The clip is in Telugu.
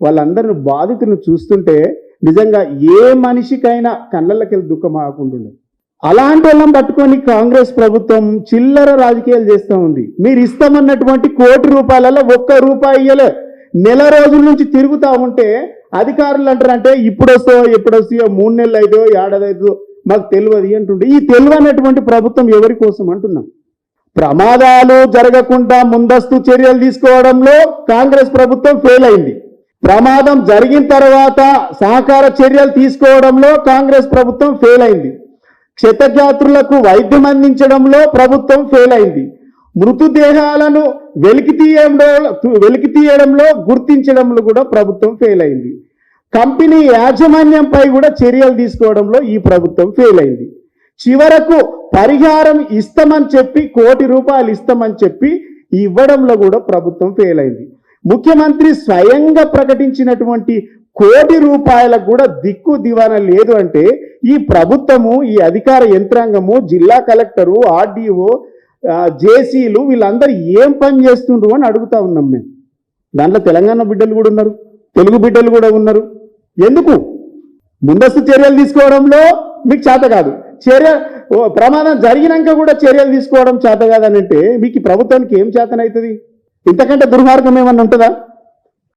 వాళ్ళందరిని బాధితులను చూస్తుంటే నిజంగా ఏ మనిషికైనా కళ్ళకెళ్ళి దుఃఖం ఆకుండా అలాంటి వాళ్ళని పట్టుకొని కాంగ్రెస్ ప్రభుత్వం చిల్లర రాజకీయాలు చేస్తూ ఉంది. మీరు ఇస్తామన్నటువంటి కోటి రూపాయలలో ఒక్క రూపాయి ఇయ్యలే. నెల రోజుల నుంచి తిరుగుతూ ఉంటే అధికారులు అంటారంటే ఇప్పుడు వస్తాయో ఎప్పుడు వస్తాయో మూడు నెలలు అయితే ఏడాది అయితే మాకు తెలియదు అంటుండే. ఈ తెలియనటువంటి ప్రభుత్వం ఎవరి కోసం అంటున్నాం? ప్రమాదాలు జరగకుండా ముందస్తు చర్యలు తీసుకోవడంలో కాంగ్రెస్ ప్రభుత్వం ఫెయిల్ అయింది. ప్రమాదం జరిగిన తర్వాత సహకార చర్యలు తీసుకోవడంలో కాంగ్రెస్ ప్రభుత్వం ఫెయిల్ అయింది. క్షతగాత్రులకు వైద్యం అందించడంలో ప్రభుత్వం ఫెయిల్ అయింది. మృతదేహాలను వెలికి తీయడంలో వెలికి తీయడంలో గుర్తించడంలో కూడా ప్రభుత్వం ఫెయిల్ అయింది. కంపెనీ యాజమాన్యంపై కూడా చర్యలు తీసుకోవడంలో ఈ ప్రభుత్వం ఫెయిల్ అయింది. చివరకు పరిహారం ఇస్తామని చెప్పి కోటి రూపాయలు ఇస్తామని చెప్పి ఇవ్వడంలో కూడా ప్రభుత్వం ఫెయిల్ అయింది. ముఖ్యమంత్రి స్వయంగా ప్రకటించినటువంటి కోటి రూపాయలకు కూడా దిక్కు దివాన లేదు అంటే ఈ ప్రభుత్వము ఈ అధికార యంత్రాంగము జిల్లా కలెక్టరు ఆర్డీఓ జేసీలు వీళ్ళందరూ ఏం పని చేస్తుండ్రు అని అడుగుతా ఉన్నాం మేము. దాంట్లో తెలంగాణ బిడ్డలు కూడా ఉన్నారు తెలుగు బిడ్డలు కూడా ఉన్నారు. ఎందుకు? ముందస్తు చర్యలు తీసుకోవడంలో మీకు చేత కాదు. చర్య ఓ ప్రమాదం జరిగినాక కూడా చర్యలు తీసుకోవడం చేత కాదని అంటే మీకు ప్రభుత్వానికి ఏం చేతనవుతుంది ఇంతకంటే దుర్మార్గం ఏమన్నా ఉంటుందా?